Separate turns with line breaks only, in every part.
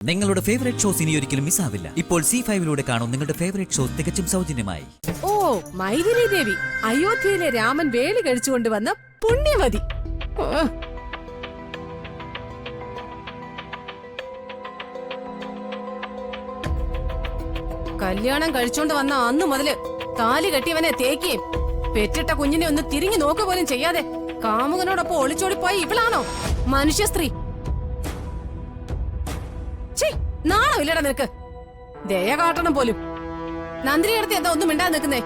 നിങ്ങളുടെ favourite shows ഇനി ഒരിക്കലും മിസ്സാവില്ല ഇപ്പോൾ സി ഫൈവിലൂടെ കാണും നിങ്ങളുടെ ഫേവറേറ്റ് ഷോസ് തികച്ചും സൗജന്യമായി.
ഓ മൈഥിലി ദേവി അയോധ്യയിലെ രാമൻ വേലി കഴിച്ചുകൊണ്ട് വന്ന പുണ്യവതി. കല്യാണം കഴിച്ചോണ്ട് വന്ന അന്ന് മുതൽ താലി കെട്ടിയവനെ തേക്കുകയും പെറ്റിട്ട കുഞ്ഞിനെ ഒന്ന് തിരിഞ്ഞു നോക്കുക പോലും ചെയ്യാതെ കാമുകനോടൊപ്പം ഒളിച്ചോടിപ്പോയി ഇവളാണോ? മനുഷ്യ സ്ത്രീ ഇല്ലടാ നിനക്ക്? ദയ കാട്ടണം പോലും. നന്ദിനി അടുത്ത് എന്താ ഒന്നും മിണ്ടാതെ നിൽക്കുന്നേ?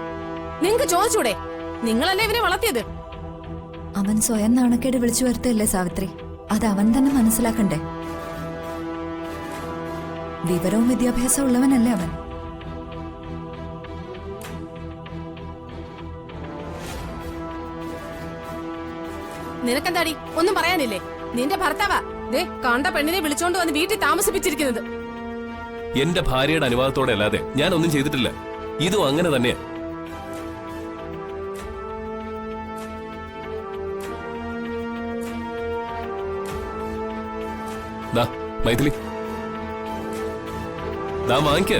നിങ്ങക്ക് ചോദിച്ചൂടെ? നിങ്ങളല്ലേ ഇവനെ വളർത്തിയത്?
അവൻ സ്വയം നാണക്കേട് വിളിച്ചു വരുത്തല്ലേ സാവിത്രി? അത് അവൻ തന്നെ മനസ്സിലാക്കണ്ടേ? വിവരവും വിദ്യാഭ്യാസവും ഉള്ളവനല്ലേ അവൻ.
നിനക്കെന്താടി? ഒന്നും പറയാനില്ലേ? നിന്റെ ഭർത്താവാ? കണ്ട പെണ്ണിനെ വിളിച്ചോണ്ട് വന്ന് വീട്ടിൽ താമസിപ്പിച്ചിരിക്കുന്നത്.
എന്റെ ഭാര്യയുടെ അനുവാദത്തോടെ അല്ലാതെ ഞാൻ ഒന്നും ചെയ്തിട്ടില്ല. ഇതും അങ്ങനെ തന്നെയാ. മൈഥിലി. ദാ വാങ്ങിക്ക.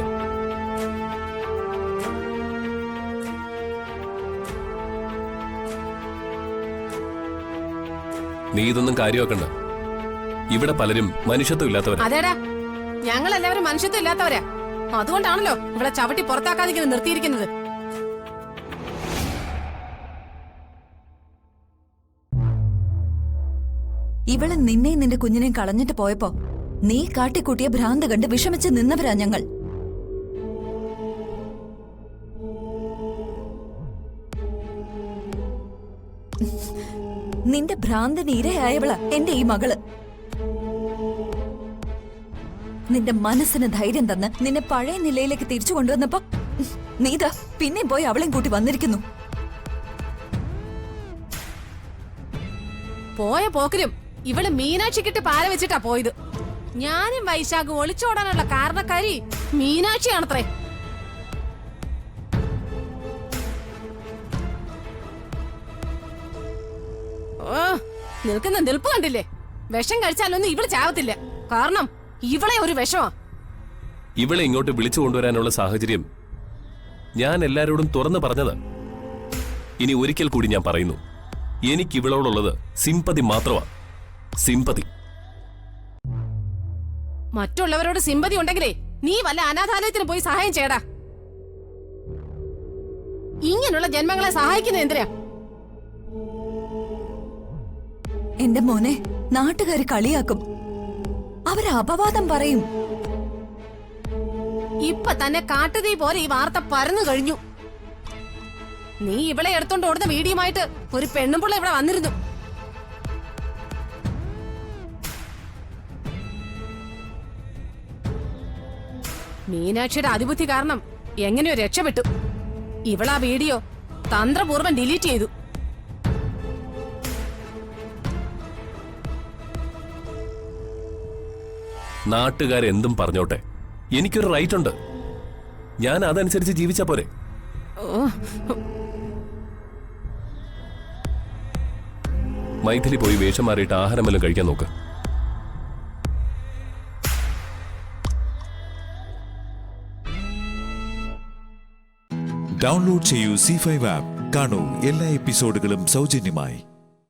നീ ഇതൊന്നും കാര്യമാക്കണ്ട. ഇവിടെ പലരും മനുഷ്യത്വം ഇല്ലാത്തവരാ.
അതേടാ ഞങ്ങൾ എല്ലാവരും മനുഷ്യത്വം ഇല്ലാത്തവരാ. അതുകൊണ്ടാണല്ലോ ഇവിടെ ചവിട്ടി പുറത്താക്കാതിരിക്കുന്നത് നിർത്തിയിരിക്കുന്നത്.
ഇവൾ നിന്നെയും നിന്റെ കുഞ്ഞിനെയും കളഞ്ഞിട്ട് പോയപ്പോ നീ കാട്ടിക്കൂട്ടിയ ഭ്രാന്ത് കണ്ട് വിഷമിച്ച് നിന്നവരാ ഞങ്ങൾ. നിന്റെ ഭ്രാന്തിന് ഇരയായവളാ എന്റെ ഈ മകൾ. നിന്റെ മനസ്സിന് ധൈര്യം തന്ന് നിന്നെ പഴയ നിലയിലേക്ക് തിരിച്ചു കൊണ്ടുവന്നപ്പോ നീതാ പിന്നെയും പോയി അവളെയും കൂട്ടി വന്നിരിക്കുന്നു.
പോയ പോക്കിലും ഇവൾ മീനാക്ഷിക്കിട്ട് പാല വെച്ചിട്ടാ പോയത്. ഞാനും വൈശാഖും ഒളിച്ചോടാനുള്ള കാരണക്കാരി മീനാക്ഷിയാണത്രേ. ഓ നിൽക്കുന്ന നിൽപ്പ് കണ്ടില്ലേ? വിഷം കഴിച്ചാലൊന്നും ഇവൾ ചാവത്തില്ല. കാരണം ഇവളെ ഒരു വിഷമാ.
ഇവളെ ഇങ്ങോട്ട് വിളിച്ചു കൊണ്ടുവരാനുള്ള സാഹചര്യം ഞാൻ എല്ലാരോടും തുറന്നു പറഞ്ഞത്. ഇനി ഒരിക്കൽ കൂടി ഞാൻ പറയുന്നു എനിക്ക് ഇവളോടുള്ളത് സിമ്പതി മാത്രമാണ് സിമ്പതി.
മറ്റുള്ളവരോട് സിമ്പതി ഉണ്ടെങ്കിലേ നീ വല്ല അനാഥാലയത്തിന് പോയി സഹായം ചെയ്യടാ. ഇങ്ങനെയുള്ള ജന്മങ്ങളെ സഹായിക്കുന്ന എന്തിനാ?
എന്റെ മോനെ നാട്ടുകാർ കളിയാക്കും. അവർ അപവാദം പറയും.
ഇപ്പൊ തന്നെ കാട്ടുതീ പോലെ ഈ വാർത്ത പരന്നു കഴിഞ്ഞു. നീ ഇവളെ എടുത്തോണ്ട് ഓടുന്ന വീഡിയോമായിട്ട് ഒരു പെണ്ണും പെണ്ണുമ്പിള്ള ഇവിടെ വന്നിരുന്നു. മീനാക്ഷിയുടെ അതിബുദ്ധി കാരണം എങ്ങനെയോ രക്ഷപ്പെട്ടു. ഇവളാ വീഡിയോ തന്ത്രപൂർവം ഡിലീറ്റ് ചെയ്തു.
നാട്ടുകാരെന്തും പറഞ്ഞോട്ടെ. എനിക്കൊരു റൈറ്റ് ഉണ്ട് ഞാൻ അതനുസരിച്ച് ജീവിച്ച പോരെ. മൈഥിലി പോയി വേഷം മാറിയിട്ട് ആഹാരം വല്ലതും കഴിക്കാൻ നോക്ക്.
ഡൗൺലോഡ് ചെയ്യൂ സി ഫൈവ് ആപ്പ്. കാണൂ എല്ലാ എപ്പിസോഡുകളും സൗജന്യമായി.